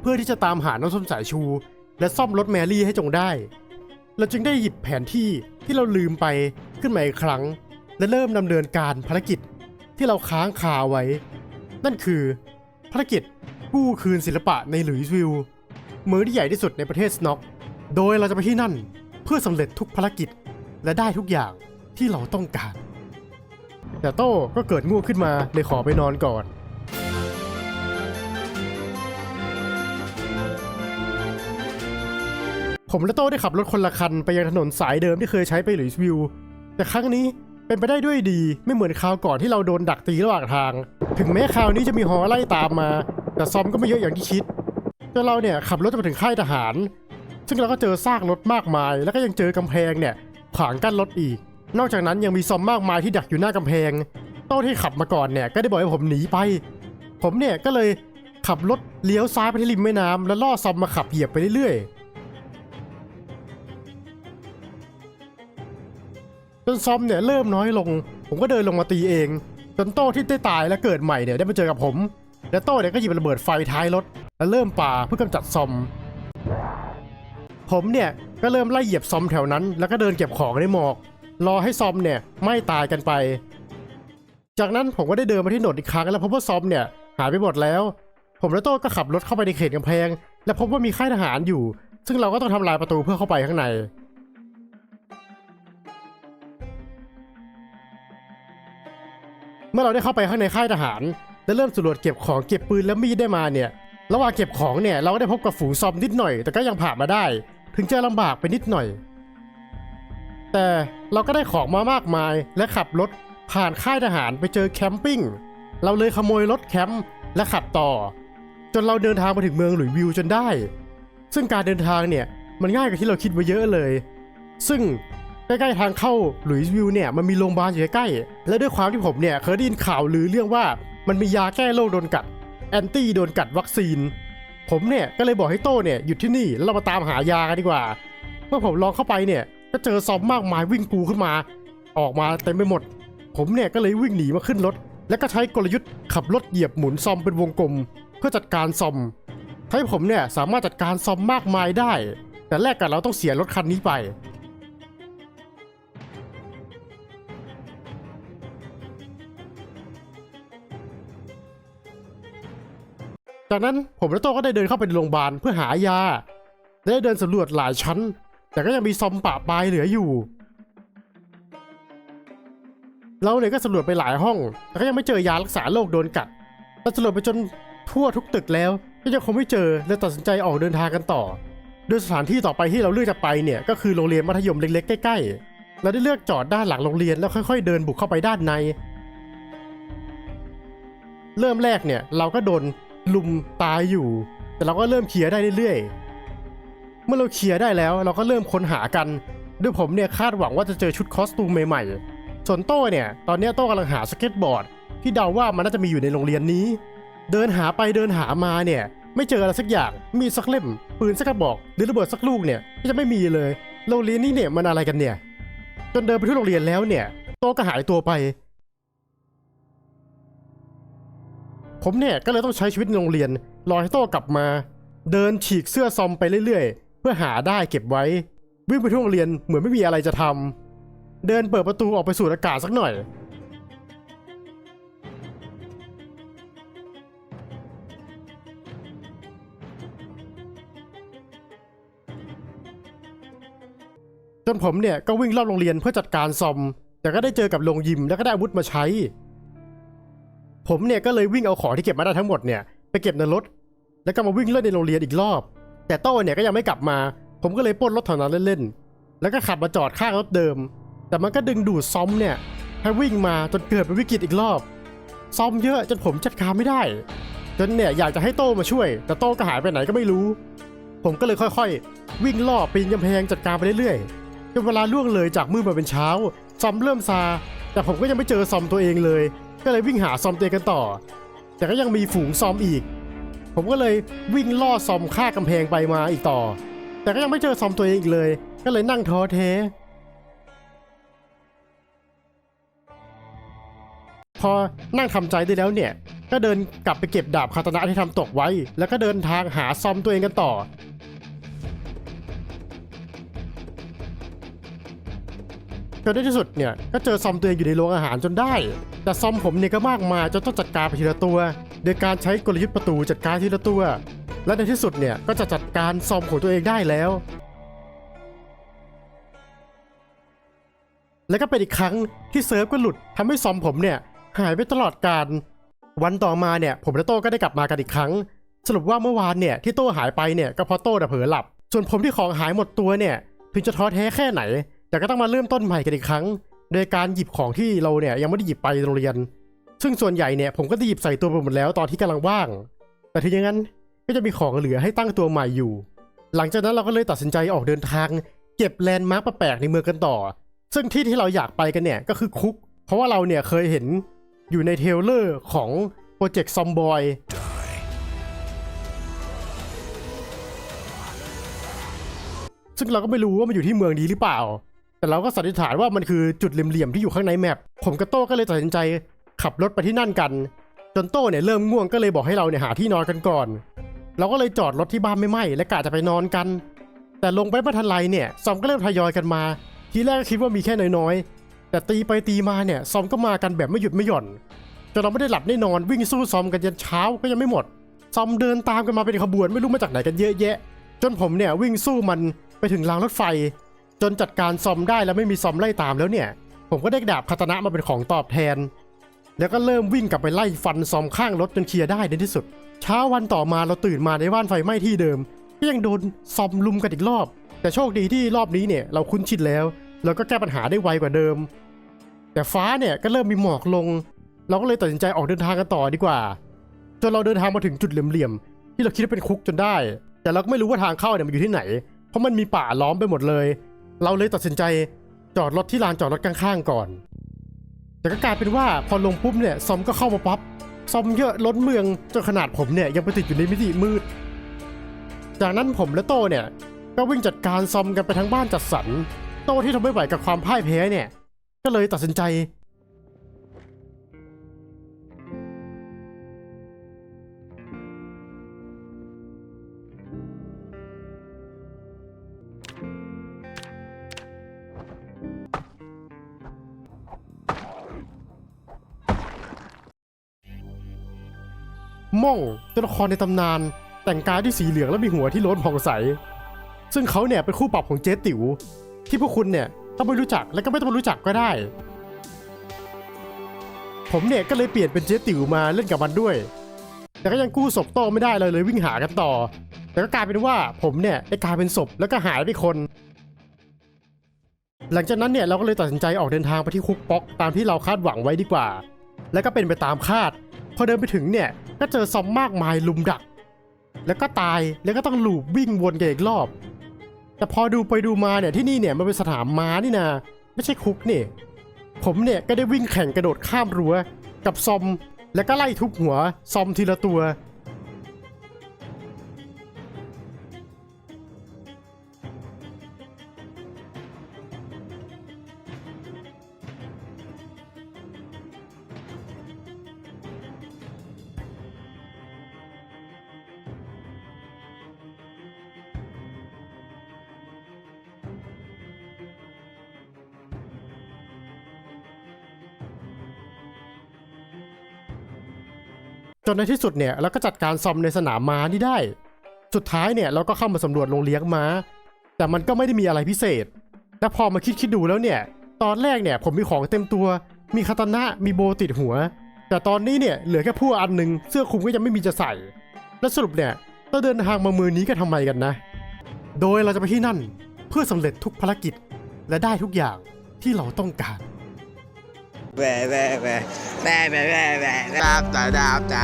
เพื่อที่จะตามหาน้องส้มสายชู และซ่อมรถแมรี่ให้จงได้ เราจึงได้หยิบแผนที่ที่เราลืมไปขึ้นมาอีกครั้ง และเริ่มดำเนินการภารกิจที่เราค้างคาไว้ นั่นคือภารกิจกู้คืนศิลปะในหลุยส์วิลเมืองที่ใหญ่ที่สุดในประเทศสโนกโดยเราจะไปที่นั่นเพื่อสำเร็จทุกภารกิจและได้ทุกอย่างที่เราต้องการ แต่โต้ก็เกิดง่วงขึ้นมาเลยขอไปนอนก่อน ผมและโต้ได้ขับรถคนละคันไปยังถนนสายเดิมที่เคยใช้ไปหลุยส์วิลแต่ครั้งนี้เป็นไปได้ด้วยดีไม่เหมือนคราวก่อนที่เราโดนดักตีระหว่างทาง ถึงแม้คราวนี้จะมีฮอไล่ตามมา แต่ซอมก็ไม่เยอะอย่างที่คิดจนเราเนี่ยขับรถจะไปถึงค่ายทหาร ซึ่งเราก็เจอซากรถมากมาย แล้วก็ยังเจอกำแพงเนี่ยขวางกั้นรถอีก นอกจากนั้นยังมีซอมมากมายที่ดักอยู่หน้ากำแพงโต้ที่ขับมาก่อนเนี่ยก็ได้บอกให้ผมหนีไป ผมเนี่ยก็เลยขับรถเลี้ยวซ้ายไปที่ริมแม่น้ำแล้วล่อซอมมาขับเหยียบไปเรื่อยๆ นซอมเนี่ยเริ่มน้อยลง ผมก็เดินลงมาตีเอง จนโต้ที่ได้ตายและเกิดใหม่เนี่ยได้มาเจอกับผม และโต้เนี่ยก็หยิบระเบิดไฟท้ายรถ แล้วเริ่มป่าเพื่อกำจัดซอม ผมเนี่ยก็เริ่มไล่เหยียบซอมแถวนั้น แล้วก็เดินเก็บของในหมอก รอให้ซอมเนี่ยไม่ตายกันไป จากนั้นผมก็ได้เดินมาที่ถนนอีกครั้งแล้วพบว่าซอมเนี่ยหายไปหมดแล้ว ผมและโต้ก็ขับรถเข้าไปในเขตกำแพง และพบว่ามีค่ายทหารอยู่ ซึ่งเราก็ต้องทำลายประตูเพื่อเข้าไปข้างใน เมื่อเราได้เข้าไปข้างในค่ายทหาร และเริ่มสำรวจเก็บของเก็บปืนและมีดได้มาเนี่ย ระหว่างเก็บของเนี่ยเราก็ได้พบกับฝูงซอมนิดหน่อย แต่ก็ยังผ่านมาได้ ถึงจะลำบากไปนิดหน่อย แต่เราก็ได้ของมามากมายและขับรถผ่านค่ายทหารไปเจอแคมปิ้ง เราเลยขโมยรถแคมป์และขับต่อ จนเราเดินทางมาถึงเมืองหลุยวิวจนได้ ซึ่งการเดินทางเนี่ยมันง่ายกว่าที่เราคิดไว้เยอะเลย ซึ่ง ใกล้ๆทางเข้าหลุยส์วิวเนี่ยมันมีโรงพยาบาลอยู่ใกล้ๆและด้วยความที่ผมเนี่ยเคยได้ยินข่าวลือเรื่องว่ามันมียาแก้โรคโดนกัดแอนตี้โดนกัดวัคซีน ผมเนี่ยก็เลยบอกให้โต้เนี่ยหยุดที่นี่แล้วเรามาตามหายากันดีกว่าเมื่อผมลองเข้าไปเนี่ยก็เจอซอมมากมายวิ่งกูขึ้นมา ออกมาเต็มไปหมด ผมเนี่ยก็เลยวิ่งหนีมาขึ้นรถ แล้วก็ใช้กลยุทธ์ขับรถเหยียบหมุนซอมเป็นวงกลม เพื่อจัดการซอมให้ผมเนี่ยสามารถจัดการซอมมากมายได้ แต่แรกกันเราต้องเสียรถคันนี้ไป จากนั้นผมและโต้ก็ได้เดินเข้าไปในโรงพยาบาลเพื่อหายาและได้เดินสำรวจหลายชั้น แต่ก็ยังมีซอมปะปลายเหลืออยู่ เราเนี่ยก็สำรวจไปหลายห้อง แต่ก็ยังไม่เจอยารักษาโรคโดนกัดเราสำรวจไปจนทั่วทุกตึกแล้วก็ยังคงไม่เจอเลยตัดสินใจออกเดินทางกันต่อ โดยสถานที่ต่อไปที่เราเลือกจะไปเนี่ยก็คือโรงเรียนมัธยมเล็กๆใกล้ๆเราได้เลือกจอดด้านหลังโรงเรียนแล้วค่อย ๆ เดินบุกเข้าไปด้านใน เริ่มแรกเนี่ยเราก็โดน ลุมตายอยู่ แต่เราก็เริ่มเคลียร์ได้เรื่อยๆ เมื่อเราเคลียร์ได้แล้วเราก็เริ่มค้นหากัน ด้วยผมเนี่ยคาดหวังว่าจะเจอชุดคอสตูมใหม่ๆ ส่วนโต้เนี่ย ตอนนี้โต้กำลังหาสเก็ตบอร์ด ที่เดาว่ามันน่าจะมีอยู่ในโรงเรียนนี้ เดินหาไปเดินหามาเนี่ย ไม่เจออะไรสักอย่างมีสักเล่ม ปืนสักกระบอกหรือระเบิดสักลูกเนี่ยก็จะไม่มีเลยโรงเรียนนี้เนี่ยมันอะไรกันเนี่ย จนเดินไปที่โรงเรียนแล้วเนี่ย โต้ก็หายตัวไป ผมเนี่ยก็เลยต้องใช้ชีวิตในโรงเรียน รอให้โต้กลับมา เดินฉีกเสื้อซอมไปเรื่อยๆ เพื่อหาได้เก็บไว้ วิ่งไปที่โรงเรียนเหมือนไม่มีอะไรจะทำเดินเปิดประตูออกไปสูดอากาศสักหน่อย จนผมเนี่ยก็วิ่งรอบโรงเรียนเพื่อจัดการซอม แต่ก็ได้เจอกับโรงยิมแล้วก็ได้อาวุธมาใช้ ผมเนี่ยก็เลยวิ่งเอาของที่เก็บมาได้ทั้งหมดเนี่ยไปเก็บในรถ แล้วก็มาวิ่งเล่นในโรงเรียนอีกรอบ แต่โต้เนี่ยก็ยังไม่กลับมา ผมก็เลยปล้นรถแถวนั้นเล่นๆ แล้วก็ขับมาจอดข้างรถเดิม แต่มันก็ดึงดูดซอมเนี่ยให้วิ่งมาจนเกิดเป็นวิกฤตอีกรอบ ซอมเยอะจนผมจัดการไม่ได้ จนเนี่ยอยากจะให้โต้มาช่วย แต่โต้ก็หายไปไหนก็ไม่รู้ ผมก็เลยค่อยๆ วิ่งล่อปีนกำแพงจัดการไปเรื่อยๆจนเวลาล่วงเลยจากมืดมาเป็นเช้า ซอมเริ่มซา แต่ผมก็ยังไม่เจอซอมตัวเองเลย ก็เลยวิ่งหาซอมตัวเองกันต่อ แต่ก็ยังมีฝูงซอมอีก ผมก็เลยวิ่งล่อซอมข้ากำแพงไปมาอีกต่อ แต่ก็ยังไม่เจอซอมตัวเองอีกเลย ก็เลยนั่งท้อแท้พอนั่งทำใจได้แล้วเนี่ย ก็เดินกลับไปเก็บดาบคาตนะที่ทำตกไว้ แล้วก็เดินทางหาซอมตัวเองกันต่อ จนในที่สุดเนี่ยก็เจอซอมตัวเองอยู่ในโรงอาหารจนได้ แต่ซอมผมเนี่ยก็มากมายจนต้องจัดการไปทีละตัว โดยการใช้กลยุทธ์ประตูจัดการทีละตัว และในที่สุดเนี่ยก็จะจัดการซอมของตัวเองได้แล้ว แล้วก็เป็นอีกครั้งที่เซิร์ฟก็หลุดทำให้ซอมผมเนี่ยหายไปตลอดการ วันต่อมาเนี่ยผมและโต้ก็ได้กลับมากันอีกครั้ง สรุปว่าเมื่อวานเนี่ยที่โต้หายไปเนี่ยก็เพราะโต้เผลอหลับ ส่วนผมที่ของหายหมดตัวเนี่ยถึงจะท้อแท้แค่ไหน แต่ก็ต้องมาเริ่มต้นใหม่กันอีกครั้ง โดยการหยิบของที่เราเนี่ยยังไม่ได้หยิบไปโรงเรียน ซึ่งส่วนใหญ่เนี่ยผมก็ได้หยิบใส่ตัวไปหมดแล้วตอนที่กำลังว่าง แต่ทีอย่างนั้นก็จะมีของเหลือให้ตั้งตัวใหม่อยู่ หลังจากนั้นเราก็เลยตัดสินใจออกเดินทาง เก็บแลนด์มาร์คแปลกในเมืองกันต่อ ซึ่งที่ที่เราอยากไปกันเนี่ยก็คือคุก เพราะว่าเราเนี่ยเคยเห็นอยู่ในเทเลอร์ของโปรเจกต์ซอมบอยซึ่งเราก็ไม่รู้ว่ามันอยู่ที่เมืองนี้หรือเปล่า แต่เราก็สันนิษฐานว่ามันคือจุดเหลี่ยมๆที่อยู่ข้างในแมปผมกับโต้ก็เลยตัดสินใจขับรถไปที่นั่นกัน จนโต้เนี่ยเริ่มง่วงก็เลยบอกให้เราเนี่ยหาที่นอนกันก่อน เราก็เลยจอดรถที่บ้านไม่ไหม้และกะจะไปนอนกัน แต่ลงไปไม่ทันไรเนี่ยซอมก็เริ่มทยอยกันมา ทีแรกก็คิดว่ามีแค่น้อยๆ แต่ตีไปตีมาเนี่ยซอมก็มากันแบบไม่หยุดไม่หย่อนจนเราไม่ได้หลับได้นอนวิ่งสู้ซอมกันยันเช้าก็ยังไม่หมด ซอมเดินตามกันมาเป็นขบวนไม่รู้มาจากไหนกันเยอะแยะ จนผมเนี่ยวิ่งสู้มันไปถึงรางรถไฟ จนจัดการซอมได้แล้วไม่มีซอมไล่ตามแล้วเนี่ย ผมก็ได้ดาบคาตนะมาเป็นของตอบแทน แล้วก็เริ่มวิ่งกลับไปไล่ฟันซอมข้างรถจนเคลียร์ได้ในที่สุด เช้าวันต่อมาเราตื่นมาในบ้านไฟไหม้ที่เดิมก็ยังโดนซอมลุมกันอีกรอบ แต่โชคดีที่รอบนี้เนี่ยเราคุ้นชินแล้วเราก็แก้ปัญหาได้ไวกว่าเดิม แต่ฟ้าเนี่ยก็เริ่มมีหมอกลง เราก็เลยตัดสินใจออกเดินทางกันต่อดีกว่า จนเราเดินทางมาถึงจุดเหลี่ยมๆที่เราคิดว่าเป็นคุกจนได้ แต่เราก็ไม่รู้ว่าทางเข้าเนี่ยมันอยู่ที่ไหน เพราะมันมีป่าล้อมไปหมดเลย เราเลยตัดสินใจจอดรถที่ลานจอดรถข้างๆก่อน แต่ก็กลายเป็นว่าพอลงปุ๊บเนี่ยซอมก็เข้ามาปั๊บซอมเยอะล้นเมืองจนขนาดผมเนี่ยยังไปติดอยู่ในมิติมืด จากนั้นผมและโตเนี่ยก็วิ่งจัดการซอมกันไปทั้งบ้านจัดสรร โตที่ทนไม่ไหวกับความพ่ายแพ้เนี่ย ก็เลยตัดสินใจ ม่องตัวละครในตำนาน แต่งกายด้วยสีเหลืองและมีหัวที่โล้นผ่องใส ซึ่งเขาเนี่ยเป็นคู่ปรับของเจ๊ติ๋ว ที่พวกคุณเนี่ยต้องไม่รู้จักและก็ไม่ต้องรู้จักก็ได้ ผมเนี่ยก็เลยเปลี่ยนเป็นเจ๊ติ๋วมาเล่นกับมันด้วย แต่ก็ยังกู้ศพโตไม่ได้เลยเลยวิ่งหากันต่อ แต่ก็กลายเป็นว่าผมเนี่ยได้กลายเป็นศพแล้วก็หายไปคนหลังจากนั้นเนี่ยเราก็เลยตัดสินใจออกเดินทางไปที่คุกป๊อกตามที่เราคาดหวังไว้ดีกว่า และก็เป็นไปตามคาด พอเดินไปถึงเนี่ย ก็เจอซอมมากมายลุมดัก แล้วก็ตายแล้วก็ต้องหลูบวิ่งวนกันอีกรอบ แต่พอดูไปดูมาเนี่ยที่นี่เนี่ยมันเป็นสนามม้านี่นะไม่ใช่คุกนี่ผมเนี่ยก็ได้วิ่งแข่งกระโดดข้ามรั้วกับซอม แล้วก็ไล่ทุบหัวซอมทีละตัว จนในที่สุดเนี่ยเราก็จัดการซอมในสนามม้านี่ได้ สุดท้ายเนี่ยเราก็เข้ามาสำรวจโรงเลี้ยงม้า แต่มันก็ไม่ได้มีอะไรพิเศษแต่พอมาคิดคิดดูแล้วเนี่ย ตอนแรกเนี่ยผมมีของเต็มตัว มีคาตานะมีโบติดหัว แต่ตอนนี้เนี่ยเหลือแค่ผู้อันหนึ่งเสื้อคลุมก็ยังไม่มีจะใส่ และสรุปเนี่ยเราเดินทางมาเมืองนี้กันทำไมกันนะ โดยเราจะไปที่นั่นเพื่อสำเร็จทุกภารกิจและได้ทุกอย่างที่เราต้องการ แหวแหวแหวแหวแหวแหวแหวดาวดาวด